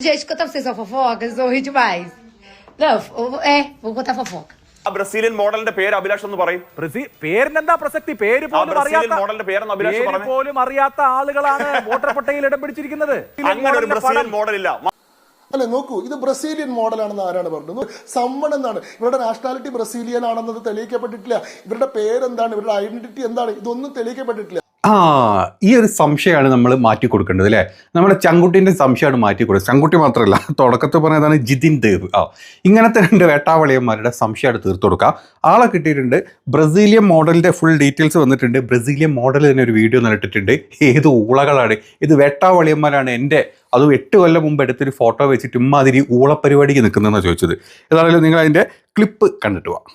Gente, contar pra vocês uma fofoca, vocês vão rir demais. Não, é, vou contar fofoca. ആ Brazilian മോഡലിന്റെ പേര് അഭിലാഷ് എന്ന് പറയും. പേരിനെന്താ പ്രസക്തി? പേര് പോലും ബ്രസീലിയൻ അറിയാത്ത മോഡലിന്റെ പേരെന്ന് അഭിലാഷ് പറഞ്ഞു. പോലും അറിയാത്ത ആളുകളാണ് വോട്ടർ പട്ടികയിൽ ഇടം പിടിച്ചിരിക്കുന്നത്. അങ്ങനെ ഒരു ബ്രസീലിയൻ ഇല്ല അല്ലെ നോക്കൂ ഇത് ബ്രസീലിയൻ മോഡലാണെന്ന് ആരാണ് പറഞ്ഞത്? സമ്മൺ എന്നാണ് ഇവരുടെ നാഷണാലിറ്റി ബ്രസീലിയൻ ആണെന്നത് തെളിയിക്കപ്പെട്ടിട്ടില്ല. ഇവരുടെ പേരെന്താണ്? ഇവരുടെ ഐഡന്റിറ്റി എന്താണ്? ഇതൊന്നും തെളിയിക്കപ്പെട്ടിട്ടില്ല. ആ ഈ ഒരു സംശയമാണ് നമ്മൾ മാറ്റി കൊടുക്കേണ്ടത് അല്ലേ? നമ്മുടെ ചങ്കുട്ടിന്റെ സംശയമാണ് മാറ്റി കൊടുക്കുന്നത് ചങ്കുട്ടി മാത്രമല്ല തുടക്കത്തിൽ പറഞ്ഞതാണ് ജിതിൻ ദേവ്. ആ ഇങ്ങനത്തെ രണ്ട് വേട്ടാവളിയന്മാരുടെ സംശയമാണ് തീർത്തു കൊടുക്കുക ആളെ കിട്ടിയിട്ടുണ്ട് ബ്രസീലിയൻ മോഡലിന്റെ ഫുൾ ഡീറ്റെയിൽസ് വന്നിട്ടുണ്ട്. ബ്രസീലിയൻ മോഡൽ തന്നെ ഒരു വീഡിയോ നിലട്ടിട്ടുണ്ട് ഏത് ഊളകളാണ്? ഇത് വേട്ടാവളിയന്മാരാണ് എന്റെ. അതും എട്ട് കൊല്ലം മുമ്പ് എടുത്തൊരു ഫോട്ടോ വെച്ചിട്ട് ഇമ്മാതിരി ഊളപ്പരിപാടിക്ക് നിൽക്കുന്നതെന്നാണ് ചോദിച്ചത്. ഏതാണെങ്കിലും നിങ്ങൾ അതിന്റെ ക്ലിപ്പ് കണ്ടിട്ട് പോവാം.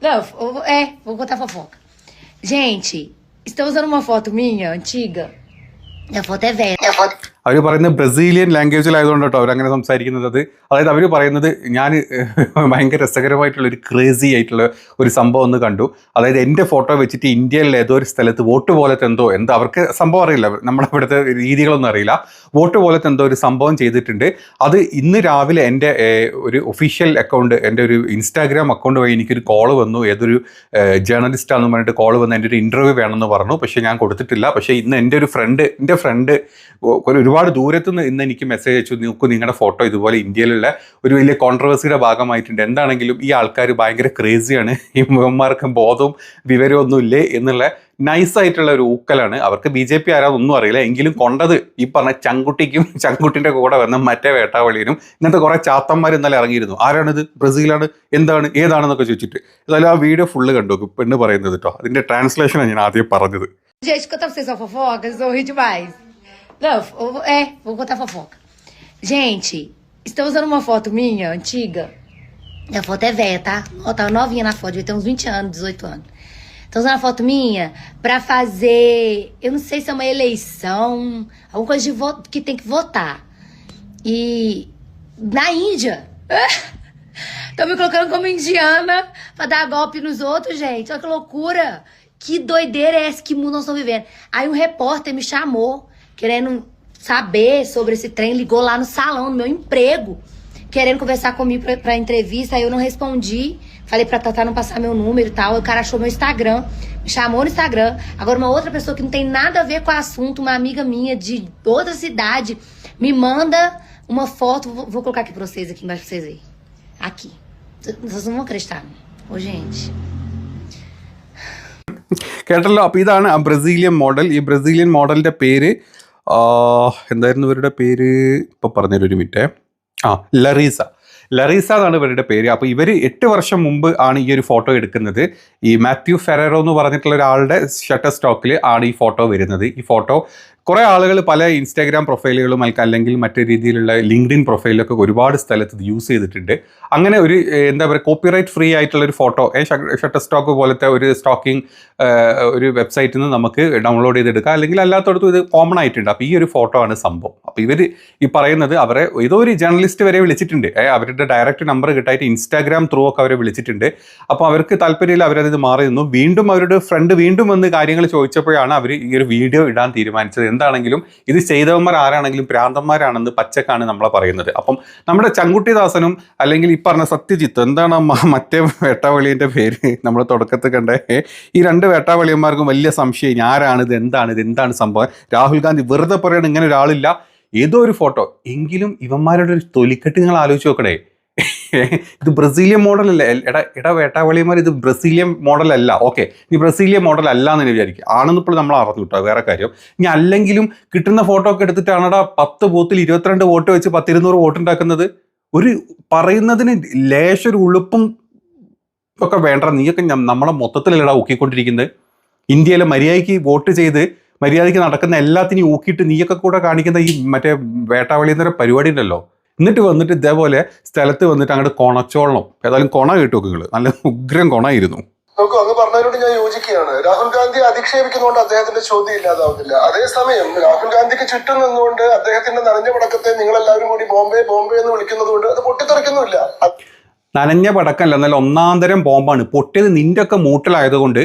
Não, é, vou contar fofoca. Gente, estão usando uma foto minha, antiga. A foto é velha. A foto... അവർ പറയുന്നത് ബ്രസീലിയൻ ലാംഗ്വേജിലായതുകൊണ്ട് കേട്ടോ അവരങ്ങനെ സംസാരിക്കുന്നത്. അത് അതായത് അവർ പറയുന്നത് ഞാൻ ഭയങ്കര രസകരമായിട്ടുള്ള ഒരു ക്രേസി ആയിട്ടുള്ള ഒരു സംഭവം ഒന്ന് കണ്ടു. അതായത് എന്റെ ഫോട്ടോ വെച്ചിട്ട് ഇന്ത്യയിലെ ഏതോ ഒരു സ്ഥലത്ത് വോട്ട് പോലത്തെ എന്തോ എന്തോ അവർക്ക് സംഭവം അറിയില്ല. നമ്മുടെ ഇവിടുത്തെ രീതികളൊന്നും അറിയില്ല. വോട്ട് പോലത്തെ എന്തോ ഒരു സംഭവം ചെയ്തിട്ടുണ്ട്. അത് ഇന്ന് രാവിലെ എന്റെ ഒരു ഒഫീഷ്യൽ അക്കൗണ്ട് എന്റെ ഒരു ഇൻസ്റ്റാഗ്രാം അക്കൗണ്ട് വഴി എനിക്കൊരു കോൾ വന്നു. ഏതൊരു ജേർണലിസ്റ്റാണെന്ന് പറഞ്ഞിട്ട് കോൾ വന്ന് എന്റെ ഒരു ഇന്റർവ്യൂ വേണമെന്ന് പറഞ്ഞു. പക്ഷേ ഞാൻ കൊടുത്തിട്ടില്ല. പക്ഷേ ഇന്ന് എന്റെ ഒരു ഫ്രണ്ട് എന്റെ ഫ്രണ്ട് ഒരുപാട് ദൂരത്തു നിന്ന് ഇന്ന് എനിക്ക് മെസ്സേജ് അയച്ചു. നോക്കൂ നിങ്ങളുടെ ഫോട്ടോ ഇതുപോലെ ഇന്ത്യയിലുള്ള ഒരു വലിയ കോൺട്രവേഴ്സിയുടെ ഭാഗമായിട്ടുണ്ട്. എന്താണെങ്കിലും ഈ ആൾക്കാർ ഭയങ്കര ക്രേസിയാണ് ഈ മുഖന്മാർക്ക് ബോധവും വിവരവും ഒന്നും ഇല്ലേ എന്നുള്ള നൈസ് ആയിട്ടുള്ള ഒരു ഊക്കലാണ്. അവർക്ക് ബി ജെ പി ആരാതൊന്നും അറിയില്ല. എങ്കിലും കൊണ്ടത് ഈ പറഞ്ഞ ചങ്കുട്ടിക്കും ചങ്കുട്ടിന്റെ കൂടെ വന്ന മറ്റേ വേട്ടാവളിയനും ഇങ്ങനത്തെ കുറെ ചാത്തന്മാർ ഇന്നലെ ഇറങ്ങിയിരുന്നു. ആരാണിത്? ബ്രസീലാണ്. എന്താണ്? ഏതാണെന്നൊക്കെ ചോദിച്ചിട്ട്. എന്നാലും ആ വീഡിയോ ഫുള്ള് കണ്ടു. പെണ്ണ് പറയുന്നത് കേട്ടോ. അതിന്റെ ട്രാൻസ്ലേഷനാണ് ഞാൻ ആദ്യം പറഞ്ഞത്. Não, é, vou contar fofoca. Gente, estão usando uma foto minha, antiga. A foto é velha, tá? Ó, tava novinha na foto, devia ter uns 20 anos, 18 anos. Estão usando a foto minha pra fazer. Eu não sei se é uma eleição, alguma coisa de voto que tem que votar. E na Índia. Estão me colocando como indiana pra dar golpe nos outros, gente. Olha que loucura. Que doideira é essa que mundo nós estamos vivendo? Aí um repórter me chamou, querendo saber sobre esse trem, ligou lá no salão, no meu emprego, querendo conversar comigo pra, pra entrevista. Aí eu não respondi. Falei pra Tatá não passar meu número e tal. Aí o cara achou meu Instagram, me chamou no Instagram. Agora, uma outra pessoa que não tem nada a ver com o assunto, uma amiga minha de outra cidade, me manda uma foto. Vou, vou colocar aqui pra vocês, aqui embaixo pra vocês verem. Aqui. Vocês não vão acreditar. Ô, gente. കേട്ടല്ലോ അപ്പോൾ ഇതാണ് ആ Brazilian model ഈ Brazilian മോഡലിൻ്റെ പേര് ആ, എന്തായിരുന്നു ഇവരുടെ പേര്? ഇപ്പോൾ പറഞ്ഞൊരു മിനിറ്റേ. ആ ലറീസ. ലറീസ എന്നാണ് ഇവരുടെ പേര്. അപ്പോൾ ഇവർ എട്ട് വർഷം മുമ്പ് ആണ് ഈ ഒരു ഫോട്ടോ എടുക്കുന്നത്. ഈ മാത്യു ഫെററോ എന്ന് പറഞ്ഞിട്ടുള്ള ഒരാളുടെ ഷട്ടർ സ്റ്റോക്കിൽ ആണ് ഈ ഫോട്ടോ വരുന്നത്. ഈ ഫോട്ടോ കുറേ ആളുകൾ പല ഇൻസ്റ്റാഗ്രാം പ്രൊഫൈലുകളും അല്ല- അല്ലെങ്കിൽ മറ്റു രീതിയിലുള്ള ലിങ്ക്ഡിൻ പ്രൊഫൈലൊക്കെ ഒരുപാട് സ്ഥലത്ത് യൂസ് ചെയ്തിട്ടുണ്ട്. അങ്ങനെ ഒരു എന്താ പറയുക കോപ്പിറൈറ്റ് ഫ്രീ ആയിട്ടുള്ള ഒരു ഫോട്ടോ ഷട്ടർ സ്റ്റോക്ക് പോലത്തെ ഒരു സ്റ്റോക്കിംഗ് ഒരു വെബ്സൈറ്റിൽ നിന്ന് നമുക്ക് ഡൗൺലോഡ് ചെയ്തെടുക്കാം. അല്ലെങ്കിൽ അല്ലാത്തടത്തും ഇത് കോമൺ ആയിട്ടുണ്ട്. അപ്പോൾ ഈ ഒരു ഫോട്ടോ ആണ് സംഭവം. അപ്പോൾ ഇവർ ഈ പറയുന്നത് അവരെ ഏതോ ഒരു ജേർണലിസ്റ്റ് വരെ വിളിച്ചിട്ടുണ്ട്. അവരുടെ ഡയറക്റ്റ് നമ്പർ കിട്ടായിട്ട് ഇൻസ്റ്റാഗ്രാം ത്രൂ ഒക്കെ അവരെ വിളിച്ചിട്ടുണ്ട്. അപ്പോൾ അവർക്ക് താല്പര്യമില്ല അവരത് മാറി നിന്നു. വീണ്ടും അവരുടെ ഫ്രണ്ട് വീണ്ടും വന്ന് കാര്യങ്ങൾ ചോദിച്ചപ്പോഴാണ് അവർ ഈ ഒരു വീഡിയോ ഇടാൻ തീരുമാനിച്ചത്. എന്താണെങ്കിലും ഇത് ചെയ്തവന്മാർ ആരാണെങ്കിലും പ്രാന്തന്മാരാണെന്ന് പച്ചക്കാണ് നമ്മളെ പറയുന്നത്. അപ്പം നമ്മുടെ ചങ്കുട്ടിദാസനും അല്ലെങ്കിൽ ഈ പറഞ്ഞ സത്യജിത്ത് എന്താണ് മറ്റേ വേട്ടാവളിന്റെ പേര് നമ്മൾ തുടക്കത്തിൽ കണ്ടേ? ഈ രണ്ട് വേട്ടാവളിയന്മാർക്കും വലിയ സംശയം ആരാണിത് എന്താണ് ഇത് എന്താണ് സംഭവം? രാഹുൽ ഗാന്ധി വെറുതെ പറയണ ഇങ്ങനെ ഒരാളില്ല. ഏതോ ഒരു ഫോട്ടോ. എങ്കിലും ഇവന്മാരുടെ ഒരു തൊലിക്കെട്ട് നിങ്ങൾ ആലോചിച്ച് നോക്കണേ. ഇത് ബ്രസീലിയൻ മോഡലല്ല? എടാ എടാ വേട്ടാവളിയന്മാർ ഇത് ബ്രസീലിയൻ മോഡലല്ല. ഓക്കെ ഈ ബ്രസീലിയൻ മോഡൽ അല്ല എന്ന് തന്നെ വിചാരിക്കും. ആണെന്ന് ഇപ്പോൾ നമ്മൾ അറിഞ്ഞു കേട്ടോ വേറെ കാര്യം. ഇനി അല്ലെങ്കിലും കിട്ടുന്ന ഫോട്ടോ ഒക്കെ എടുത്തിട്ടാണടാ പത്ത് ബൂത്തിൽ ഇരുപത്തിരണ്ട് വോട്ട് വെച്ച് പത്തിരുന്നൂറ് വോട്ട് ഉണ്ടാക്കുന്നത്? ഒരു പറയുന്നതിന് ലേശൊരു ഉളുപ്പും ഒക്കെ വേണ്ട നീയൊക്കെ നമ്മളെ മൊത്തത്തിലല്ലടാ ഊക്കിക്കൊണ്ടിരിക്കുന്നത്. ഇന്ത്യയിലെ മര്യാദയ്ക്ക് വോട്ട് ചെയ്ത് മര്യാദയ്ക്ക് നടക്കുന്ന എല്ലാത്തിനെയും ഊക്കിയിട്ട് നീയൊക്കെ കൂടെ കാണിക്കുന്ന ഈ മറ്റേ വേട്ടാവളി എന്നൊരു പരിപാടി ഉണ്ടല്ലോ. എന്നിട്ട് വന്നിട്ട് ഇതേപോലെ സ്ഥലത്ത് വന്നിട്ട് അങ്ങോട്ട് കൊണച്ചോളണം. ഏതായാലും കൊണ കേട്ടു നിങ്ങൾ നല്ല ഉഗ്രം കൊണായിരുന്നു. നോക്കൂ അങ്ങ് പറഞ്ഞതിനോട് ഞാൻ യോജിക്കുകയാണ്. രാഹുൽ ഗാന്ധി അധിക്ഷേപിക്കുന്നതുകൊണ്ട് അദ്ദേഹത്തിന്റെ ചോദ്യം ഇല്ലാതാവുന്നില്ല. അതേസമയം രാഹുൽ ഗാന്ധിക്ക് ചുറ്റും നിന്നുകൊണ്ട് അദ്ദേഹത്തിന്റെ നനഞ്ഞ പടക്കത്തെ നിങ്ങൾ എല്ലാവരും കൂടി ബോംബെ ബോംബെ എന്ന് വിളിക്കുന്നത് കൊണ്ട് അത് പൊട്ടിത്തെറിക്കുന്നുമില്ല. നനഞ്ഞ പടക്കമല്ല നല്ല ഒന്നാന്തരം ബോംബാണ്. പൊട്ടിയത് നിന്റെ ഒക്കെ മൂട്ടിലായതുകൊണ്ട്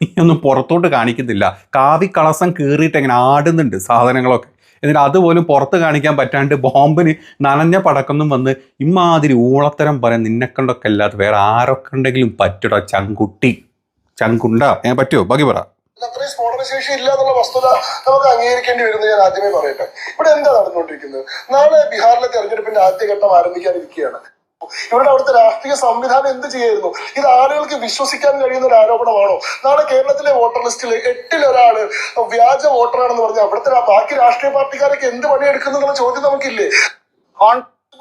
നീ ഒന്നും പുറത്തോട്ട് കാണിക്കുന്നില്ല കാവി കളസം കീറിയിട്ട് എങ്ങനെ ആടുന്നുണ്ട് സാധനങ്ങളൊക്കെ. എന്നിട്ട് അതുപോലും പുറത്ത് കാണിക്കാൻ പറ്റാണ്ട് ബോംബിന് നനഞ്ഞ പടക്കൊന്നും വന്ന് ഇമാതിരി ഊളത്തരം പറയാൻ നിന്നെ കണ്ടൊക്കെ അല്ലാതെ വേറെ ആരൊക്കെ ഉണ്ടെങ്കിലും പറ്റൂടാ ചങ്കുട്ടി. ചങ്കുണ്ട. ഏ പറ്റുമോ ബാക്കി പറ. അത്രയും സ്ഫോടനശേഷി ഇല്ല എന്നുള്ള വസ്തുത നമുക്ക് അംഗീകരിക്കേണ്ടി വരുന്നത് ഞാൻ ആദ്യമേ പറയട്ടെ. ഇവിടെ എന്താ നടന്നുകൊണ്ടിരിക്കുന്നത്? നാളെ ബീഹാറിലെ തെരഞ്ഞെടുപ്പിന്റെ ആദ്യഘട്ടം ആരംഭിക്കാനിരിക്കുകയാണ്. ഇവിടെ അവിടുത്തെ രാഷ്ട്രീയ സംവിധാനം എന്ത് ചെയ്യായിരുന്നു? ഇത് ആളുകൾക്ക് വിശ്വസിക്കാൻ കഴിയുന്ന ഒരു ആരോപണമാണോ? നാളെ കേരളത്തിലെ വോട്ടർ ലിസ്റ്റിൽ എട്ടിൽ ഒരാൾ വ്യാജ വോട്ടറാണെന്ന് പറഞ്ഞാൽ അവിടുത്തെ ബാക്കി രാഷ്ട്രീയ പാർട്ടിക്കാരൊക്കെ എന്ത് പണിയെടുക്കുന്നു എന്നുള്ള ചോദ്യം നമുക്കില്ലേ?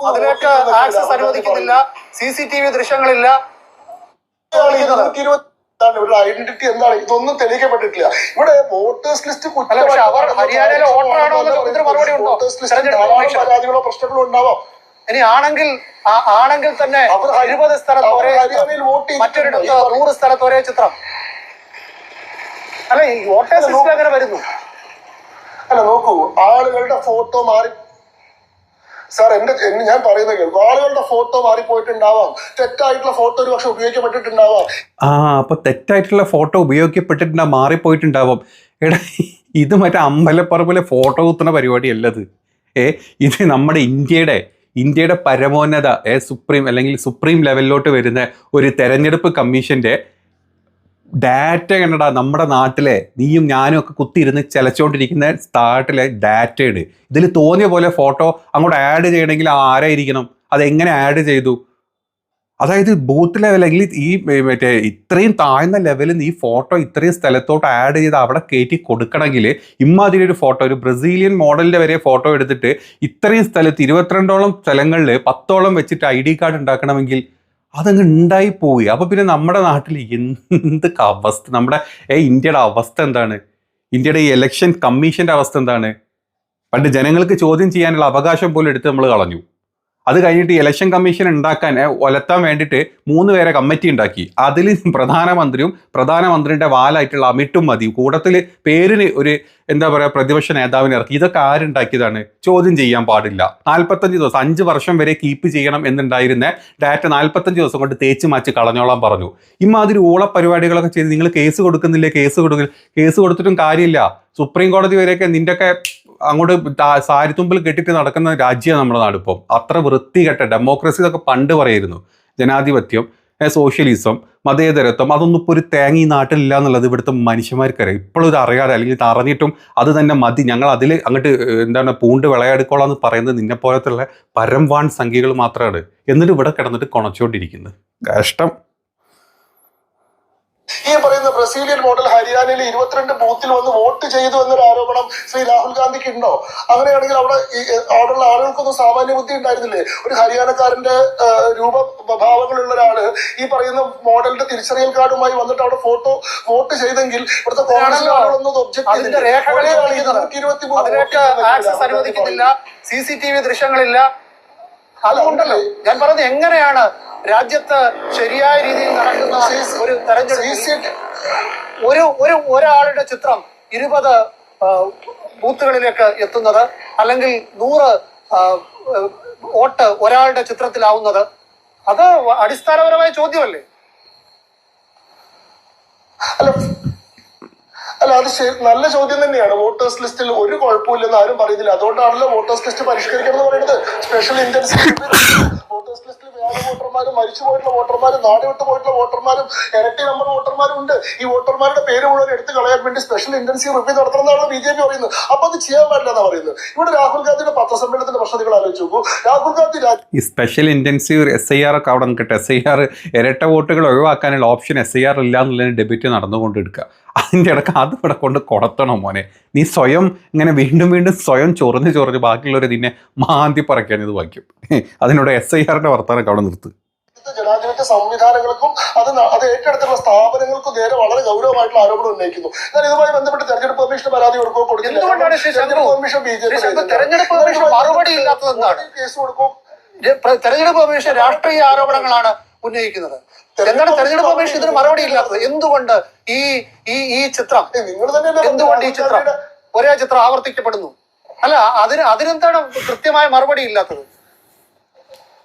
അതിലേക്ക് ആക്സസ് അനുവദിക്കുന്നില്ല. സി സി ടി വി ദൃശ്യങ്ങളില്ല. ഇവരുടെ ഐഡന്റിറ്റി എന്താണ്? ഇതൊന്നും തെളിയിക്കപ്പെട്ടിട്ടില്ല. ഇവിടെ വോട്ടേഴ്സ് ലിസ്റ്റ്? വോട്ടേഴ്സ് ലിസ്റ്റ് പരാതികളോ പ്രശ്നങ്ങളോ ഉണ്ടാവാം ഇനി ആണെങ്കിൽ ആണെങ്കിൽ തന്നെ ഇരുപത് സ്ഥലത്ത് ഒരേ? മറ്റൊരിടത്ത് നൂറ് സ്ഥലത്ത് ഒരേ ചിത്രം. അല്ല ഈ വോട്ടേഴ്സ് ലിസ്റ്റിൽ അങ്ങനെ വരുന്നു? അല്ല നോക്കൂ. ആളുകളുടെ ഫോട്ടോ മാറി സാർ എന്റെ ഞാൻ പറയുന്നത് കേൾക്കും. ആളുകളുടെ ഫോട്ടോ മാറിപ്പോയിട്ടുണ്ടാവാം. തെറ്റായിട്ടുള്ള ഫോട്ടോ ഒരു പക്ഷെ ഉപയോഗിക്കപ്പെട്ടിട്ടുണ്ടാവാം. ആ അപ്പൊ തെറ്റായിട്ടുള്ള ഫോട്ടോ ഉപയോഗിക്കപ്പെട്ടിട്ടുണ്ടാ മാറിപ്പോയിട്ടുണ്ടാവും. എടാ ഇത് മറ്റേ അമ്പലപ്പറമ്പിലെ ഫോട്ടോ കുത്തുന്ന പരിപാടിയല്ലത്. ഏ ഇത് നമ്മുടെ ഇന്ത്യയുടെ ഇന്ത്യയുടെ പരമോന്നത ഏ സുപ്രീം അല്ലെങ്കിൽ സുപ്രീം ലെവലിലോട്ട് വരുന്ന ഒരു തെരഞ്ഞെടുപ്പ് കമ്മീഷന്റെ ഡാറ്റ കണ്ടടാ നമ്മുടെ നാട്ടിലെ നീയും ഞാനും ഒക്കെ കുത്തിയിരുന്ന് ചിലച്ചുകൊണ്ടിരിക്കുന്ന സ്റ്റാർട്ടിലെ ഡാറ്റയുടെ ഇതിൽ തോന്നിയ പോലെ ഫോട്ടോ അങ്ങോട്ട് ആഡ് ചെയ്യണമെങ്കിൽ ആരായിരിക്കണം? അതെങ്ങനെ ആഡ് ചെയ്തു? അതായത് ബൂത്ത് ലെവൽ അല്ലെങ്കിൽ ഈ മറ്റേ ഇത്രയും താഴ്ന്ന ലെവലിൽ നിന്ന് ഈ ഫോട്ടോ ഇത്രയും സ്ഥലത്തോട്ട് ആഡ് ചെയ്ത് അവിടെ കയറ്റി കൊടുക്കണമെങ്കിൽ ഇമാതിരി ഒരു ഫോട്ടോ ഒരു ബ്രസീലിയൻ മോഡലിന്റെ വരെ ഫോട്ടോ എടുത്തിട്ട് ഇത്രയും സ്ഥലത്ത് ഇരുപത്തിരണ്ടോളം സ്ഥലങ്ങളിൽ പത്തോളം വെച്ചിട്ട് ഐ ഡി കാർഡ് ഉണ്ടാക്കണമെങ്കിൽ അതങ്ങ് ഉണ്ടായി പോയി. അപ്പോൾ പിന്നെ നമ്മുടെ നാട്ടിൽ എന്ത് അവസ്ഥ? നമ്മുടെ ഏ ഇന്ത്യയുടെ അവസ്ഥ എന്താണ്? ഇന്ത്യയുടെ ഈ ഇലക്ഷൻ കമ്മീഷന്റെ അവസ്ഥ എന്താണ്? പണ്ട് ജനങ്ങൾക്ക് ചോദ്യം ചെയ്യാനുള്ള അവകാശം പോലും എടുത്ത് നമ്മൾ കളഞ്ഞു. അത് കഴിഞ്ഞിട്ട് ഇലക്ഷൻ കമ്മീഷൻ ഉണ്ടാക്കാൻ ഒലത്താൻ വേണ്ടിയിട്ട് മൂന്ന് പേരെ കമ്മിറ്റി ഉണ്ടാക്കി അതിൽ പ്രധാനമന്ത്രിയും പ്രധാനമന്ത്രിയുടെ വാലായിട്ടുള്ള അമിട്ടും മതി. കൂടത്തിൽ പേരിന് ഒരു എന്താ പറയുക പ്രതിപക്ഷ നേതാവിനെ ഇറക്കി. ഇതൊക്കെ ആരുണ്ടാക്കിയതാണ് ചോദ്യം ചെയ്യാൻ പാടില്ല. നാൽപ്പത്തഞ്ച് ദിവസം അഞ്ച് വർഷം വരെ കീപ്പ് ചെയ്യണം എന്നുണ്ടായിരുന്ന ഡാറ്റ നാൽപ്പത്തഞ്ച് ദിവസം കൊണ്ട് തേച്ച് മാച്ച് കളഞ്ഞോളാൻ പറഞ്ഞു. ഇമാതിരി ഊള പരിപാടികളൊക്കെ ചെയ്ത് നിങ്ങൾ കേസ് കൊടുക്കുന്നില്ലേ? കേസ് കൊടുക്കുന്നില്ല കേസ് കൊടുത്തിട്ടും കാര്യമില്ല. സുപ്രീം കോടതി വരെയൊക്കെ നിന്റെയൊക്കെ അങ്ങോട്ട് സാരിത്തുമ്പിൽ കെട്ടിട്ട് നടക്കുന്ന രാജ്യമാണ് നമ്മുടെ നാട് ഇപ്പം. അത്ര വൃത്തികെട്ട ഡെമോക്രസി ഇതൊക്കെ പണ്ട് പറയായിരുന്നു ജനാധിപത്യം സോഷ്യലിസം മതേതരത്വം അതൊന്നും ഇപ്പോൾ ഒരു തേങ്ങ ഈ നാട്ടിലില്ല എന്നുള്ളത് ഇവിടുത്തെ മനുഷ്യന്മാർക്കറിയാം. ഇപ്പോഴും ഇത് അറിയാതെ അല്ലെങ്കിൽ അറിഞ്ഞിട്ടും അത് തന്നെ മതി. ഞങ്ങൾ അതിൽ അങ്ങോട്ട് എന്താണ് പൂണ്ട് വിളയാടുക്കോളാം എന്ന് പറയുന്നത് നിന്നെ പോലത്തുള്ള പരംവാൺ സംഖ്യകൾ മാത്രമാണ്. എന്നിട്ട് ഇവിടെ കിടന്നിട്ട് കുണച്ചുകൊണ്ടിരിക്കുന്നത് കഷ്ടം. ഈ പറയുന്ന ബ്രസീലിയൻ മോഡൽ ഹരിയാനയിൽ ഇരുപത്തിരണ്ട് ബൂത്തിൽ വന്ന് വോട്ട് ചെയ്തു എന്നൊരു ആരോപണം ശ്രീ രാഹുൽ ഗാന്ധിക്ക് ഉണ്ടോ? അങ്ങനെയാണെങ്കിൽ അവിടെ അവിടെയുള്ള ആളുകൾക്കൊന്നും സാമാന്യ ബുദ്ധി ഉണ്ടായിരുന്നില്ലേ? ഒരു ഹരിയാനക്കാരന്റെ രൂപ രൂപഭാവങ്ങളുള്ള ഒരാൾ ഈ പറയുന്ന മോഡലിന്റെ തിരിച്ചറിയൽ കാർഡുമായി വന്നിട്ട് അവിടെ ഫോട്ടോ വോട്ട് ചെയ്തെങ്കിൽ ഇവിടുത്തെ കോൺഗ്രസ്. ആളുകളൊന്നും object C C T V ദൃശ്യങ്ങളില്ല. അതുകൊണ്ടല്ലോ ഞാൻ പറഞ്ഞത് എങ്ങനെയാണ് രാജ്യത്ത് ശരിയായ രീതിയിൽ നടക്കുന്ന ഒരു തെരഞ്ഞെടുപ്പ് ഒരു ഒരു ഒരാളുടെ ചിത്രം ഇരുപത് ബൂത്തുകളിലേക്ക് എത്തുന്നത് അല്ലെങ്കിൽ നൂറ് വോട്ട് ഒരാളുടെ ചിത്രത്തിലാവുന്നത്. അത് അടിസ്ഥാനപരമായ ചോദ്യമല്ലേ? അല്ല അല്ല അത് നല്ല ചോദ്യം തന്നെയാണ്. വോട്ടേഴ്സ് ലിസ്റ്റിൽ ഒരു കുഴപ്പമില്ലെന്ന് ആരും പറയുന്നില്ല. അതുകൊണ്ടാണല്ലോ വോട്ടേഴ്സ് ലിസ്റ്റ് പരിഷ്കരിക്കണം എന്ന് പറയുന്നത്. സ്പെഷ്യൽ ഇന്റൻസീവ് വോട്ടേഴ്സ് ലിസ്റ്റിൽ വ്യാജ വോട്ടർമാരും മരിച്ചു പോയിട്ടുള്ള വോട്ടർമാരും നാട് വിട്ടു പോയിട്ടുള്ള വോട്ടർമാരും ഇരട്ടി നമ്പർ വോട്ടർമാരും ഉണ്ട്. ഈ വോട്ടർമാരുടെ പേര് മുഴുവൻ എടുത്തു കളയാൻ വേണ്ടി സ്പെഷ്യൽ ഇന്റൻസീവ് റിവ്യൂ നടത്തണം എന്നാണ് ബി ജെ പി പറയുന്നത്. അപ്പൊ അത് ചെയ്യാൻ പാടില്ല എന്നാ പറയുന്നത്. ഇവിടെ രാഹുൽ ഗാന്ധിയുടെ പത്രസമ്മേളനത്തിന്റെ പ്രശ്നം നിങ്ങൾ ആലോചിച്ച് നോക്കൂ. രാഹുൽ ഗാന്ധി ഈ special intensive S I R ഒക്കെ അവിടെ നിൽക്കട്ടെ. എസ് ഐ ആർ ഇരട്ട വോട്ടുകൾ ഒഴിവാക്കാനുള്ള ഓപ്ഷൻ എസ് ഐ ആർ ഇല്ല എന്നുള്ളതിന് ഡെബിറ്റ് നടന്നുകൊണ്ട് എടുക്കുക അതിന്റെ ഇടയ്ക്ക് അത് ഇവിടെ കൊണ്ട് കൊടത്തണം മോനെ. നീ സ്വയം ഇങ്ങനെ വീണ്ടും വീണ്ടും സ്വയം ചൊറിഞ്ഞ് ചൊറിഞ്ഞ് ബാക്കിയുള്ളവർ നിന്നെ മാന്തി പറയ്ക്കാൻ ഇത് വായിക്കും. അതിനോട് എസ് ഐ ആറിന്റെ വർത്തമാനമൊക്കെ അവിടെ നിർത്തും. ജനാധിപത്യ സംവിധാനങ്ങൾക്കും അത് അത് ഏറ്റെടുത്തുള്ള സ്ഥാപനങ്ങൾക്കും നേരെ വളരെ ഗൗരവമായിട്ടുള്ള ആരോപണം ഉന്നയിക്കുന്നു. എന്നാൽ ഇതുമായി ബന്ധപ്പെട്ട് തെരഞ്ഞെടുപ്പ് കമ്മീഷന് പരാതി കൊടുക്കുകയോ കൊടുക്കില്ല? തെരഞ്ഞെടുപ്പ് കമ്മീഷൻ ബി ജെ പി തെരഞ്ഞെടുപ്പ് കമ്മീഷൻ മറുപടി ഇല്ലാത്തതെന്താണ് കേസ് കൊടുക്കും. തെരഞ്ഞെടുപ്പ് കമ്മീഷൻ രാഷ്ട്രീയ ആരോപണങ്ങളാണ് ഉന്നയിക്കുന്നത്. എന്താണ് തെരഞ്ഞെടുപ്പ് കമ്മീഷൻ ഇതിന് മറുപടി ഇല്ലാത്തത്? എന്തുകൊണ്ട് ഈ ഈ ഈ ചിത്രം എന്തുകൊണ്ട് ഈ ചിത്രം ഒരേ ചിത്രം ആവർത്തിക്കപ്പെടുന്നു? അല്ല അതിന് അതിനെന്താണ് കൃത്യമായ മറുപടി ഇല്ലാത്തത്?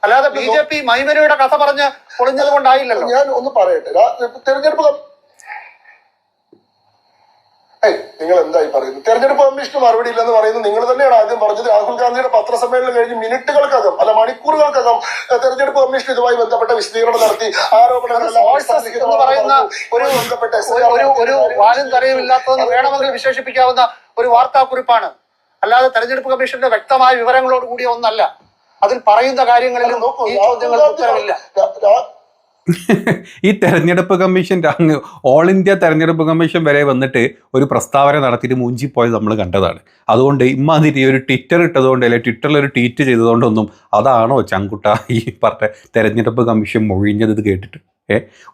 അല്ലാതെ ബി ജെ പി മൈമനയുടെ കഥ പറഞ്ഞ് പൊളിഞ്ഞത് കൊണ്ടായില്ലല്ലോ. ഞാൻ ഒന്ന് പറയട്ടെ. തെരഞ്ഞെടുപ്പ് ഏയ് നിങ്ങൾ എന്തായി പറയുന്നു തെരഞ്ഞെടുപ്പ് കമ്മീഷന് മറുപടി ഇല്ലെന്ന് പറയുന്നത് നിങ്ങൾ തന്നെയാണ് ആദ്യം പറഞ്ഞത്. രാഹുൽ ഗാന്ധിയുടെ പത്രസമ്മേളനം കഴിഞ്ഞ് മിനിറ്റുകൾക്കകം അല്ല മണിക്കൂറുകൾക്കകം തെരഞ്ഞെടുപ്പ് കമ്മീഷൻ ഇതുമായി ബന്ധപ്പെട്ട വിശദീകരണം നടത്തി. ആരോപണങ്ങൾ വേണമെങ്കിൽ വിശേഷിപ്പിക്കാവുന്ന ഒരു വാർത്താക്കുറിപ്പാണ്. അല്ലാതെ തെരഞ്ഞെടുപ്പ് കമ്മീഷന്റെ വ്യക്തമായ വിവരങ്ങളോട് കൂടിയ ഒന്നല്ല. അതിൽ പറയുന്ന കാര്യങ്ങളിൽ നോക്കൂ ഈ ചോദ്യങ്ങൾക്ക് ഉത്തരവില്ല ഈ തെരഞ്ഞെടുപ്പ് കമ്മീഷൻ അങ്ങ് ഓൾ ഇന്ത്യ തെരഞ്ഞെടുപ്പ് കമ്മീഷൻ വരെ വന്നിട്ട് ഒരു പ്രസ്താവന നടത്തിയിട്ട് മൂഞ്ചിപ്പോയത് നമ്മൾ കണ്ടതാണ്. അതുകൊണ്ട് ഇമ്മാതിരി ഒരു ട്വിറ്റർ ഇട്ടതുകൊണ്ട് അല്ലെങ്കിൽ ട്വിറ്ററിൽ ഒരു ട്വീറ്റ് ചെയ്തതുകൊണ്ടൊന്നും അതാണോ ചങ്കുട്ട ഈ പറഞ്ഞ തെരഞ്ഞെടുപ്പ് കമ്മീഷൻ മൊഴിഞ്ഞത് കേട്ടിട്ട്?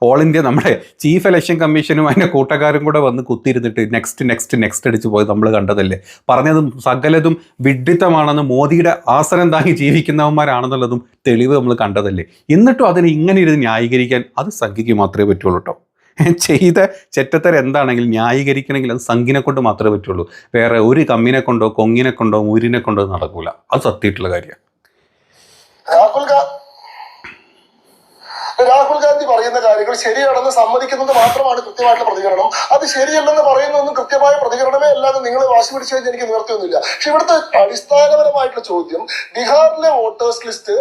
ഓൾ ഇന്ത്യ നമ്മുടെ ചീഫ് ഇലക്ഷൻ കമ്മീഷനും അതിന്റെ കൂട്ടക്കാരും കൂടെ വന്ന് കുത്തിയിരുന്നിട്ട് നെക്സ്റ്റ് നെക്സ്റ്റ് നെക്സ്റ്റ് അടിച്ച് പോയി നമ്മൾ കണ്ടതല്ലേ? പറഞ്ഞതും സകലതും വിഡ്ഢിത്തമാണെന്ന് മോദിയുടെ ആസനം താങ്ങി ജീവിക്കുന്നവന്മാരാണെന്നുള്ളതും തെളിവ് നമ്മൾ കണ്ടതല്ലേ? എന്നിട്ടും അതിനെ ഇങ്ങനെ ഇരുന്ന് ന്യായീകരിക്കാൻ അത് സംഖ്യയ്ക്ക് മാത്രമേ പറ്റുള്ളൂ കേട്ടോ ചെയ്ത ചെറ്റത്തരം എന്താണെങ്കിലും ന്യായീകരിക്കണമെങ്കിൽ അത് സംഘിനെ കൊണ്ട് മാത്രമേ പറ്റുള്ളൂ. വേറെ ഒരു കമ്മിനെ കൊണ്ടോ കൊങ്ങിനെ കൊണ്ടോ മുരിനെ കൊണ്ടോ നടക്കൂല. അത് സത്യമായിട്ടുള്ള കാര്യമാണ്. രാഹുൽ ഗാന്ധി പറയുന്ന കാര്യങ്ങൾ ശരിയാണെന്ന് സമ്മതിക്കുന്നത് മാത്രമാണ് കൃത്യമായിട്ടുള്ള പ്രതികരണം. അത് ശരിയല്ലെന്ന് പറയുന്നൊന്നും കൃത്യമായ പ്രതികരണമേ അല്ലാതെ നിങ്ങൾ വാശി പിടിച്ചു കഴിഞ്ഞാൽ എനിക്ക് നിവർത്തിയൊന്നുമില്ല. പക്ഷെ ഇവിടുത്തെ അടിസ്ഥാനപരമായിട്ടുള്ള ചോദ്യം ബീഹാറിലെ വോട്ടേഴ്സ് ലിസ്റ്റ്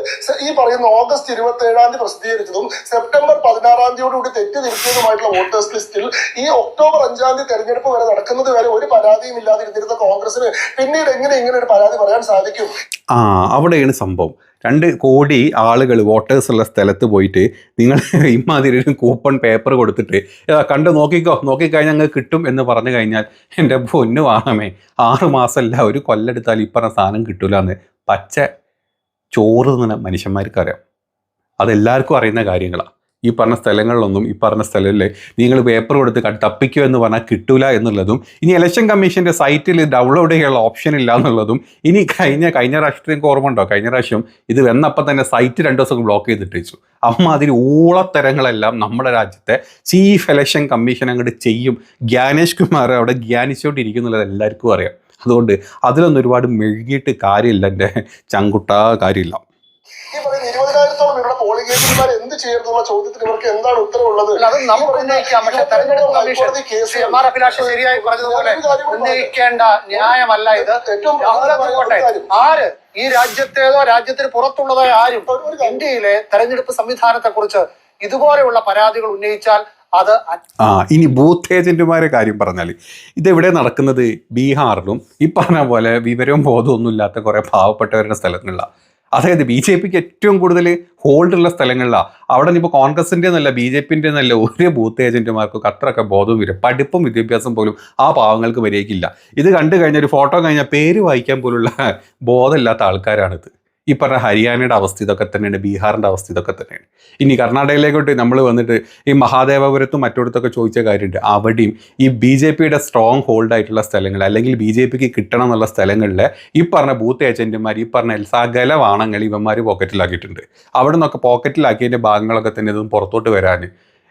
ഈ പറയുന്ന ഓഗസ്റ്റ് ഇരുപത്തി ഏഴാം തീയതി പ്രസിദ്ധീകരിച്ചതും സെപ്റ്റംബർ പതിനാറാം തീയതിയോടുകൂടി തെറ്റ് തിരുത്തിയതുമായിട്ടുള്ള വോട്ടേഴ്സ് ലിസ്റ്റിൽ ഈ ഒക്ടോബർ അഞ്ചാം തീയതി തെരഞ്ഞെടുപ്പ് വരെ നടക്കുന്നത് വരെ ഒരു പരാതിയും ഇല്ലാതിരുന്നിരുന്ന കോൺഗ്രസിന് പിന്നീട് എങ്ങനെ ഇങ്ങനെ ഒരു പരാതി പറയാൻ സാധിക്കും? ആ അവിടെയാണ് സംഭവം. രണ്ട് കോടി ആളുകൾ വോട്ടേഴ്സ് ഉള്ള സ്ഥലത്ത് പോയിട്ട് നിങ്ങൾ ഇമാതിരി ഒരു കൂപ്പൺ പേപ്പർ കൊടുത്തിട്ട് "ഇതാ കണ്ട് നോക്കിക്കോ നോക്കിക്കഴിഞ്ഞാൽ അങ്ങ് കിട്ടും എന്ന് പറഞ്ഞു കഴിഞ്ഞാൽ എന്റെ പൊന്നു വാണമേ ആറ് മാസമല്ല ഒരു കൊല്ലെടുത്താൽ ഇപ്പറ സാധനം കിട്ടൂല എന്ന് പച്ച ചോറ് തന്നെ മനുഷ്യന്മാർക്ക് അറിയാം അതെല്ലാവർക്കും അറിയുന്ന കാര്യങ്ങളാണ് ഈ പറഞ്ഞ സ്ഥലങ്ങളിലൊന്നും ഈ പറഞ്ഞ സ്ഥലങ്ങളിൽ നിങ്ങൾ പേപ്പർ കൊടുത്ത് തപ്പിക്കുക തപ്പിക്കോ എന്ന് പറഞ്ഞാൽ കിട്ടൂല എന്നുള്ളതും ഇനി ഇലക്ഷൻ കമ്മീഷന്റെ സൈറ്റിൽ ഡൗൺലോഡ് ചെയ്യാനുള്ള ഓപ്ഷൻ ഇല്ല എന്നുള്ളതും ഇനി കഴിഞ്ഞ കഴിഞ്ഞ രാഷ്ട്രീയം ഓർമ്മ ഉണ്ടോ? കഴിഞ്ഞ പ്രാവശ്യം ഇത് വന്നപ്പോൾ തന്നെ സൈറ്റ് രണ്ട് ദിവസം ബ്ലോക്ക് ചെയ്തിട്ട് വെച്ചു അമ്മ അതിൽ ഊളത്തരങ്ങളെല്ലാം നമ്മുടെ രാജ്യത്തെ ചീഫ് ഇലക്ഷൻ കമ്മീഷൻ അങ്ങോട്ട് ചെയ്യും. ഗ്യാനേഷ് കുമാർ അവിടെ ഗ്യാനിച്ചുകൊണ്ടിരിക്കുന്നുള്ളത് എല്ലാവർക്കും അറിയാം. അതുകൊണ്ട് അതിലൊന്നും ഒരുപാട് മെഴുകിയിട്ട് കാര്യമില്ല എന്റെ ചങ്കുട്ട കാര്യമില്ല. ഈ പറയുന്ന ഇരുപതിനായിരത്തോളം ഇവിടെ പോളിംഗ് ഏജന്റുമാർ എന്ത് ചെയ്യുന്നുള്ള ചോദ്യത്തിന് ഇവർക്ക് എന്താണ് ഉത്തരവുള്ളത്? ശരിയായി പറഞ്ഞതുപോലെ ഉന്നയിക്കേണ്ട ന്യായമല്ല ഇത്. ഏറ്റവും ആര് ഈ രാജ്യത്തേതോ രാജ്യത്തിന് പുറത്തുള്ളതോ ആരും ഇന്ത്യയിലെ തെരഞ്ഞെടുപ്പ് സംവിധാനത്തെ കുറിച്ച് ഇതുപോലെയുള്ള പരാതികൾ ഉന്നയിച്ചാൽ അത് ആ ഇനി ബൂത്ത് ഏജന്റുമാരെ കാര്യം പറഞ്ഞാൽ ഇതെവിടെ നടക്കുന്നത്? ബീഹാറിലും. ഈ പറഞ്ഞ പോലെ വിവരവും ബോധവും ഒന്നും ഇല്ലാത്ത കുറെ പാവപ്പെട്ടവരുടെ സ്ഥലങ്ങളിലാണ് അതായത് ബി ജെ പിക്ക് ഏറ്റവും കൂടുതൽ ഹോൾഡുള്ള സ്ഥലങ്ങളിലാണ് അവിടെ ഇപ്പോൾ കോൺഗ്രസിന്റെ എന്നല്ല ബി ജെ പിന്റെ എന്നല്ല ഒരു ബൂത്ത് ഏജന്റുമാർക്കും അത്രയൊക്കെ ബോധവും വരും പഠിപ്പും വിദ്യാഭ്യാസം പോലും ആ പാവങ്ങൾക്ക് വരികയില്ല ഇത് കണ്ടു കഴിഞ്ഞാൽ ഒരു ഫോട്ടോ കഴിഞ്ഞാൽ പേര് വായിക്കാൻ പോലുള്ള ബോധമില്ലാത്ത ആൾക്കാരാണിത്. ഈ പറഞ്ഞ ഹരിയാനയുടെ അവസ്ഥ ഇതൊക്കെ തന്നെയാണ് ബീഹാറിന്റെ അവസ്ഥ ഇതൊക്കെ തന്നെയാണ്. ഇനി കർണാടകയിലേക്കോട്ട് നമ്മൾ വന്നിട്ട് ഈ മഹാദേവപുരത്തും മറ്റിടത്തൊക്കെ ചോദിച്ച കാര്യമുണ്ട്. അവിടെയും ഈ ബി ജെ പിയുടെ സ്ട്രോങ് ഹോൾഡ് ആയിട്ടുള്ള സ്ഥലങ്ങൾ അല്ലെങ്കിൽ ബി ജെ പിക്ക് കിട്ടണം എന്നുള്ള സ്ഥലങ്ങളിൽ ഈ പറഞ്ഞ ബൂത്ത് ഏജന്റുമാർ ഈ പറഞ്ഞ സകല വാണങ്ങൾ ഇവന്മാർ പോക്കറ്റിലാക്കിയിട്ടുണ്ട് അവിടെ നിന്നൊക്കെ പോക്കറ്റിലാക്കിയതിന്റെ ഭാഗങ്ങളൊക്കെ തന്നെ ഇതും പുറത്തോട്ട് വരാൻ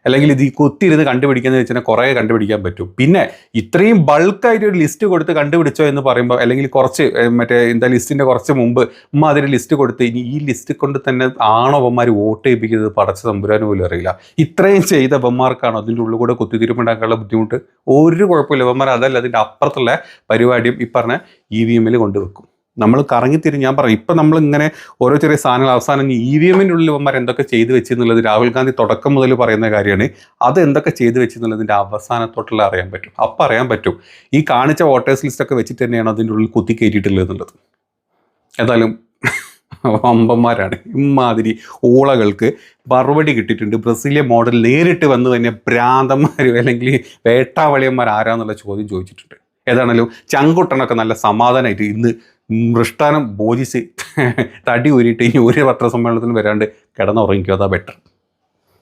അല്ലെങ്കിൽ ഇത് കൊത്തിരുന്ന് കണ്ടുപിടിക്കുന്നത് വെച്ചാൽ കുറേ കണ്ടുപിടിക്കാൻ പറ്റും. പിന്നെ ഇത്രയും ബൾക്കായിട്ട് ഒരു ലിസ്റ്റ് കൊടുത്ത് കണ്ടുപിടിച്ചോ എന്ന് പറയുമ്പോൾ അല്ലെങ്കിൽ കുറച്ച് മറ്റേ എന്താ ലിസ്റ്റിന്റെ കുറച്ച് മുമ്പ് ഉമ്മ അതിന് ലിസ്റ്റ് കൊടുത്ത് ഇനി ഈ ലിസ്റ്റ് കൊണ്ട് തന്നെ ആണോ അവന്മാർ വോട്ട് ചെയ്യിപ്പിക്കുന്നത് പടച്ച തമ്പുരാൻ പോലും അറിയില്ല. ഇത്രയും ചെയ്ത അവന്മാർക്കാണോ അതിന്റെ ഉള്ളിൽ കൂടെ കുത്തിത്തിരിപ്പുണ്ടാക്കാനുള്ള ബുദ്ധിമുട്ട്? ഒരു കുഴപ്പമില്ല. അവന്മാർ അതല്ല അതിന്റെ അപ്പുറത്തുള്ള പരിപാടിയും ഈ പറഞ്ഞ ഇ വി എമ്മിൽ കൊണ്ടുവെക്കും നമ്മൾ കറങ്ങിത്തിരിഞ്ഞ് ഞാൻ പറയും ഇപ്പം നമ്മൾ ഇങ്ങനെ ഓരോ ചെറിയ സാധനങ്ങൾ അവസാനം ഇ വി എമ്മിന്റെ ഉള്ളിൽ എന്തൊക്കെ ചെയ്തു വെച്ചെന്നുള്ളത് രാഹുൽ ഗാന്ധി തുടക്കം മുതൽ പറയുന്ന കാര്യമാണ്. അത് എന്തൊക്കെ ചെയ്തു വെച്ചെന്നുള്ളതിന്റെ അവസാനത്തോട്ടുള്ള അറിയാൻ പറ്റും. അപ്പം അറിയാൻ പറ്റും. ഈ കാണിച്ച വോട്ടേഴ്സ് ലിസ്റ്റൊക്കെ വെച്ചിട്ട് തന്നെയാണ് അതിന്റെ ഉള്ളിൽ കുത്തി കയറ്റിയിട്ടുള്ളത് എന്നുള്ളത്. ഏതായാലും വമ്പന്മാരാണ്. ഇമാതിരി ഊളകൾക്ക് മറുപടി കിട്ടിയിട്ടുണ്ട്. ബ്രസീലിയൻ മോഡൽ നേരിട്ട് വന്നു തന്നെ ഭ്രാന്തന്മാർ അല്ലെങ്കിൽ വേട്ടാവളിയന്മാർ ആരാന്നുള്ള ചോദ്യം ചോദിച്ചിട്ടുണ്ട്. ഏതാണെങ്കിലും ചങ്കുട്ടനൊക്കെ നല്ല സമാധാനമായിട്ട് ഇന്ന് മൃഷ്ടാനം ബോധിച്ച് തടി ഊരിയിട്ട് ഇനി ഒരു പത്രസമ്മേളനത്തിന് വരാണ്ട് കിടന്നുറങ്ങിക്കോ അതാ ബെറ്റർ